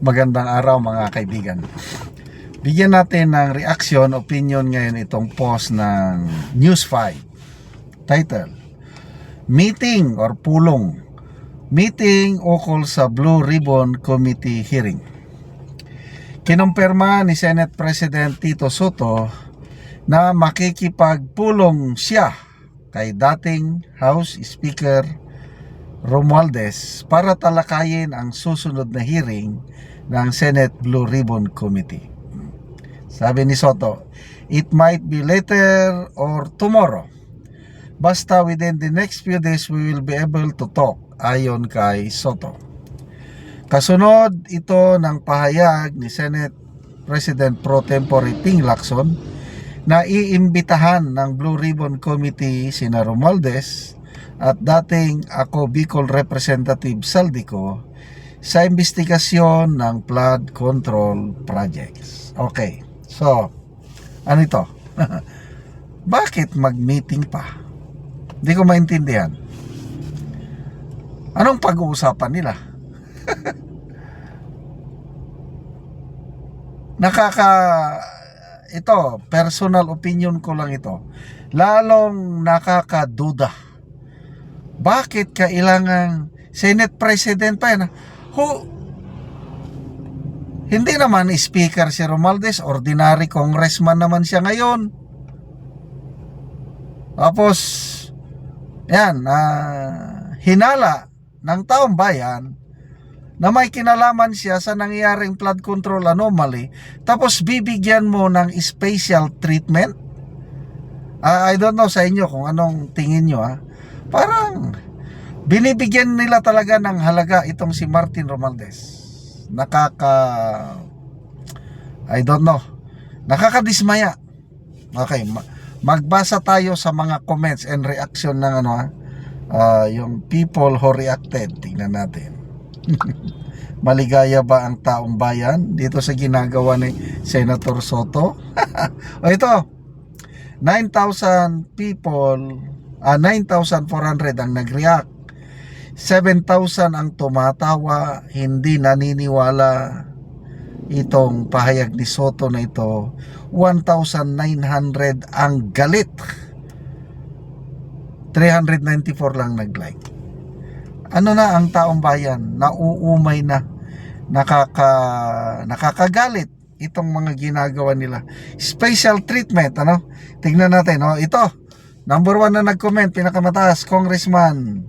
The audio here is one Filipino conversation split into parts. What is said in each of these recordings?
Magandang araw mga kaibigan. Bigyan natin ng reaction, opinion ngayon itong post ng News 5. Title, Meeting or Pulong. Meeting ukol sa Blue Ribbon Committee hearing. Kinumpirma ni Senate President Tito Soto na makikipagpulong siya kay dating House Speaker Romualdez para talakayin ang susunod na hearing ng Senate Blue Ribbon Committee. Sabi ni Soto, it might be later or tomorrow. Basta within the next few days we will be able to talk, ayon kay Soto. Kasunod ito ng pahayag ni Senate President Pro Tempore Ping Lacson na iimbitahan ng Blue Ribbon Committee sina Romualdez at dating ako Bicol Representative Saldico sa investigasyon ng flood control projects. Okay. So, ano ito? Bakit mag-meeting pa? Hindi ko maintindihan. Anong pag-uusapan nila? Nakaka ito, personal opinion ko lang ito. Lalong nakakaduda. Bakit kailangan Senate President pa yan? Who, hindi naman speaker si Romualdez, ordinary congressman naman siya ngayon. Tapos, yan, ah, hinala ng taong bayan na may kinalaman siya sa nangyaring flood control anomaly, tapos bibigyan mo ng special treatment? Ah, I don't know sa inyo kung anong tingin nyo ha. Parang binibigyan nila talaga ng halaga itong si Martin Romualdez. Nakaka I don't know. Nakakadismaya. Okay, ma- magbasa tayo sa mga comments and reaction ng ano ha. Ah, yung people who reacted. Tingnan natin. Maligaya ba ang taong bayan dito sa ginagawa ni Senator Soto? o ito, 9,000 people, ah 9,400 ang nag-react. 7,000 ang tumatawa, hindi naniniwala itong pahayag ni Soto na ito. 1,900 ang galit. 394 lang nag-like. Ano na ang taong bayan? Nauumay na. Nakaka, nakakagalit itong mga ginagawa nila. Special treatment, ano? Tingnan natin, oh. Ito, number one na nag-comment, pinakamataas, Congressman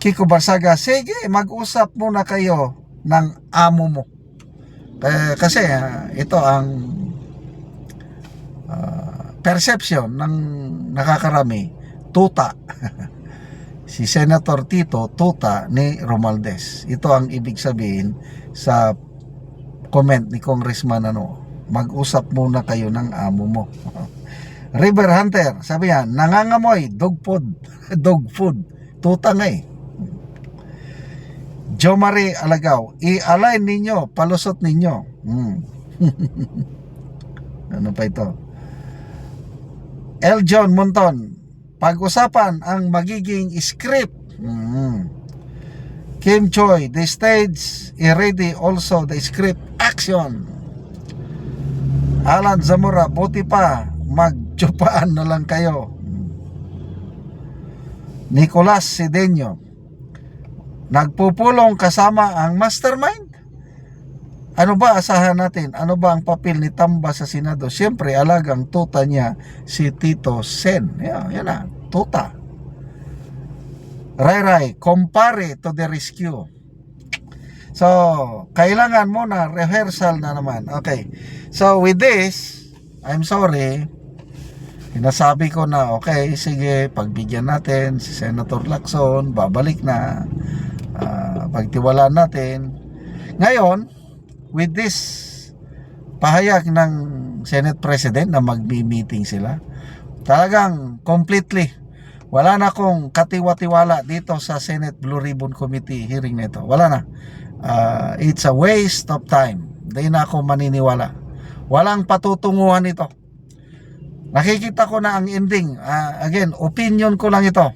Kiko Barsaga. Sige, mag-usap muna kayo ng amo mo. Eh, kasi ah, ito ang ah, perception ng nakakarami, tuta. si Senator Tito, tuta ni Romualdez. Ito ang ibig sabihin sa comment ni Congressman ano, mag-usap muna kayo ng amo mo. River Hunter, sabi niya, nangangamoy, dog food, dog food, tuta nga eh. Jo Marie Alagaw, i-align ninyo, palusot ninyo. Hmm. ano pa ito? L. John Monton, pag-usapan ang magiging script. Hmm. Kim Choi, the stage is ready also the script action. Alan Zamora, buti pa, magtupaan na lang kayo. Nicolas Sidenyo, nagpupulong kasama ang mastermind? Ano ba asahan natin? Ano ba ang papel ni Tamba sa Senado? Siyempre, alagang tuta niya si Tito Sen. Yan, yan na, tuta. Ray Ray, compare to the rescue. So, kailangan mo na rehearsal na naman. Okay. So, with this, I'm sorry. Sinasabi ko na, okay, sige, pagbigyan natin si Senator Lacson, babalik na. Ah, pagtiwalaan natin. Ngayon, with this pahayag ng Senate President na magbi-meeting sila, talagang completely wala na akong katiwa-tiwala dito sa Senate Blue Ribbon Committee hearing nito. Wala na. Ah, it's a waste of time. Hindi na ako maniniwala. Walang patutunguhan ito. Nakikita ko na ang ending. Ah, again, opinion ko lang ito.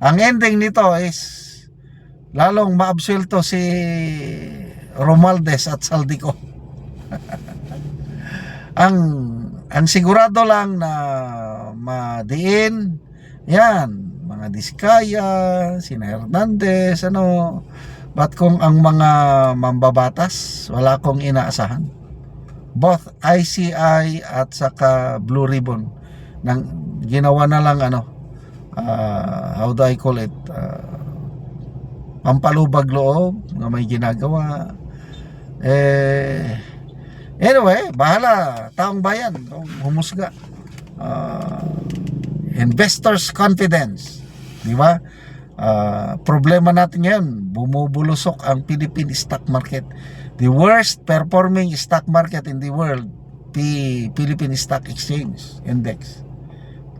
Ang ending nito is lalong maabsuelto si Romualdez at Saldico. ang ang sigurado lang na madiin yan mga Diskaya, sina Hernandez, ano, But kung ang mga mambabatas, wala akong inaasahan. Both ICI at saka Blue Ribbon nang ginawa na lang ano, ah, how do I call it? Uh, pampalubag loob na may ginagawa. Eh, anyway, bahala. Taong bayan, humusga. Ah, investors confidence. Di ba? Ah, problema natin ngayon, bumubulusok ang Philippine stock market. The worst performing stock market in the world, P Philippine Stock Exchange Index.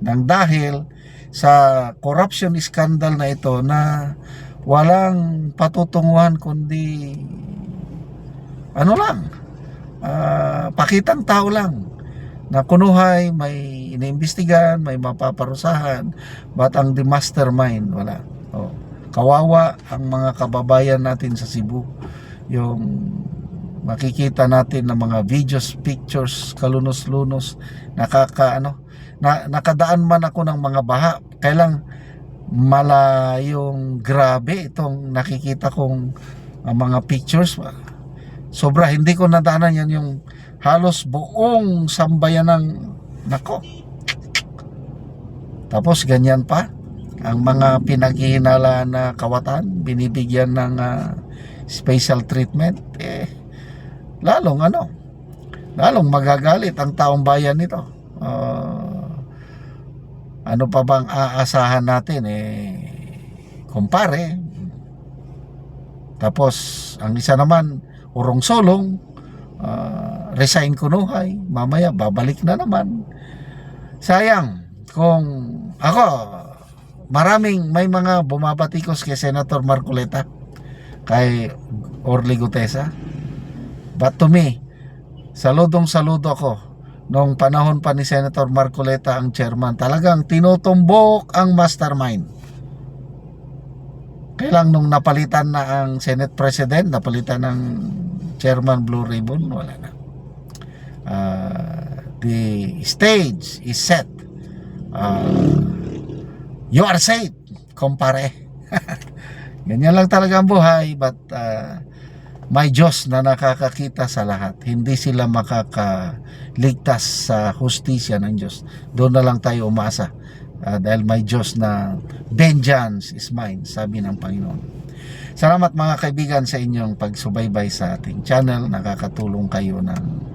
Nang dahil sa corruption scandal na ito na walang patutunguhan kundi ano lang, ah, pakitang tao lang na kunuhay, may iniimbestigahan, may mapaparusahan, but ang the mastermind, wala. Oh, kawawa ang mga kababayan natin sa Cebu. Yung makikita natin ng mga videos, pictures, kalunos-lunos, nakaka ano, na, nakadaan man ako ng mga baha, kailang malayong grabe itong nakikita kong ah, mga pictures. Sobra, hindi ko nadaanan yan yung halos buong sambayan ng nako. Tapos ganyan pa ang mga pinaghihinala na kawatan binibigyan ng ah, special treatment eh lalong ano lalong magagalit ang taong bayan nito. Ah, ano pa bang aasahan natin eh kumpare. Tapos ang isa naman urong solong ah, resign kunuhay mamaya babalik na naman. Sayang kung ako maraming may mga bumabatikos kay Senator Marcoleta kay Orly Gutesa. But to me saludong saludo ako nung panahon pa ni Senator Marcoleta ang chairman. Talagang tinutumbok ang mastermind. Kailang nung napalitan na ang Senate President napalitan ng chairman Blue Ribbon wala na. Ah, the stage is set. Ah, you are safe kumpare ganyan lang talaga ang buhay but ah, may Diyos na nakakakita sa lahat. Hindi sila makakaligtas sa hustisya ng Diyos. Doon na lang tayo umasa Ah, dahil may Diyos na vengeance is mine sabi ng Panginoon. Salamat mga kaibigan sa inyong pagsubaybay sa ating channel. Nakakatulong kayo ng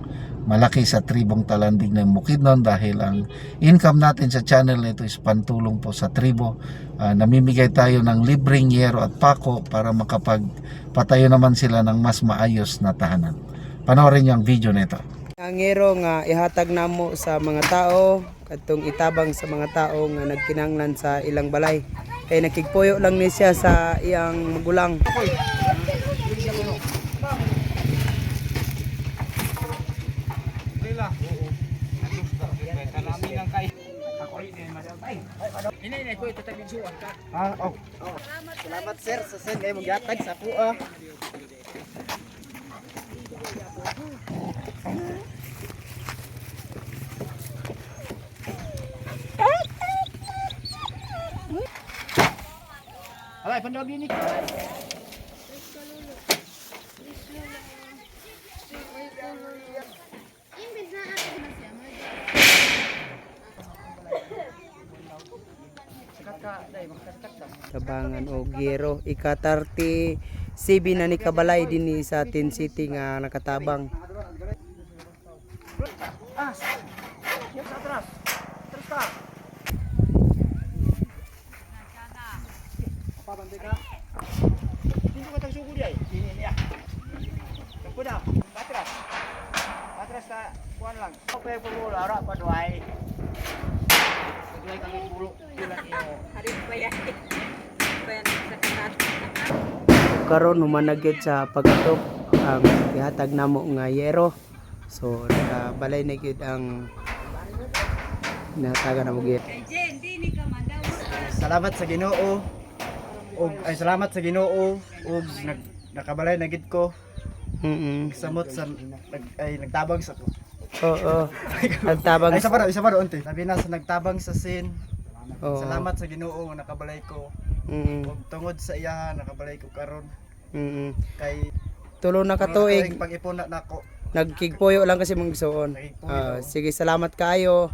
malaki sa tribong talandig ng Bukidnon dahil ang income natin sa channel na ito is pantulong po sa tribo. Ah, namimigay tayo ng libreng yero at pako para makapagpatayo naman sila ng mas maayos na tahanan. Panoorin niyo ang video nito. Ang ngero nga ihatag namo sa mga tao katong itabang sa mga tao nga nagkinanglan sa ilang balay. Kay nakigpuyo lang ni siya sa iyang magulang. Ah, oh. Salamat sir sa sen kay magyatag sa kuha. Alay, pandog ni Tabangan o Gero ikatarti sibi na ni Kabalay din sa Tin City nga nakatabang. Karon humanagid sa pagkatok ang ihatag namo nga yero. So nakabalay na gyud ang nataga na mo gyud. Salamat sa Ginoo. Ug ay salamat sa Ginoo. Ug nag, nakabalay na gid ko. Mm. Samot sa nag, ay nagtabang sa Oo. Nagtabang Ay isa pa daw, isa pa daw unti. Labi na sa nagtabang sa sin. Oo. Salamat sa Ginoo nakabalay ko. Mm. Ug tungod sa iya nakabalay ko karon Mm. kay Tulo na katuig. pag-ipon na nako. Nagkigpuyo lang kasi mong gisuon. Nagkigpuyo. Ah, sige, salamat kaayo.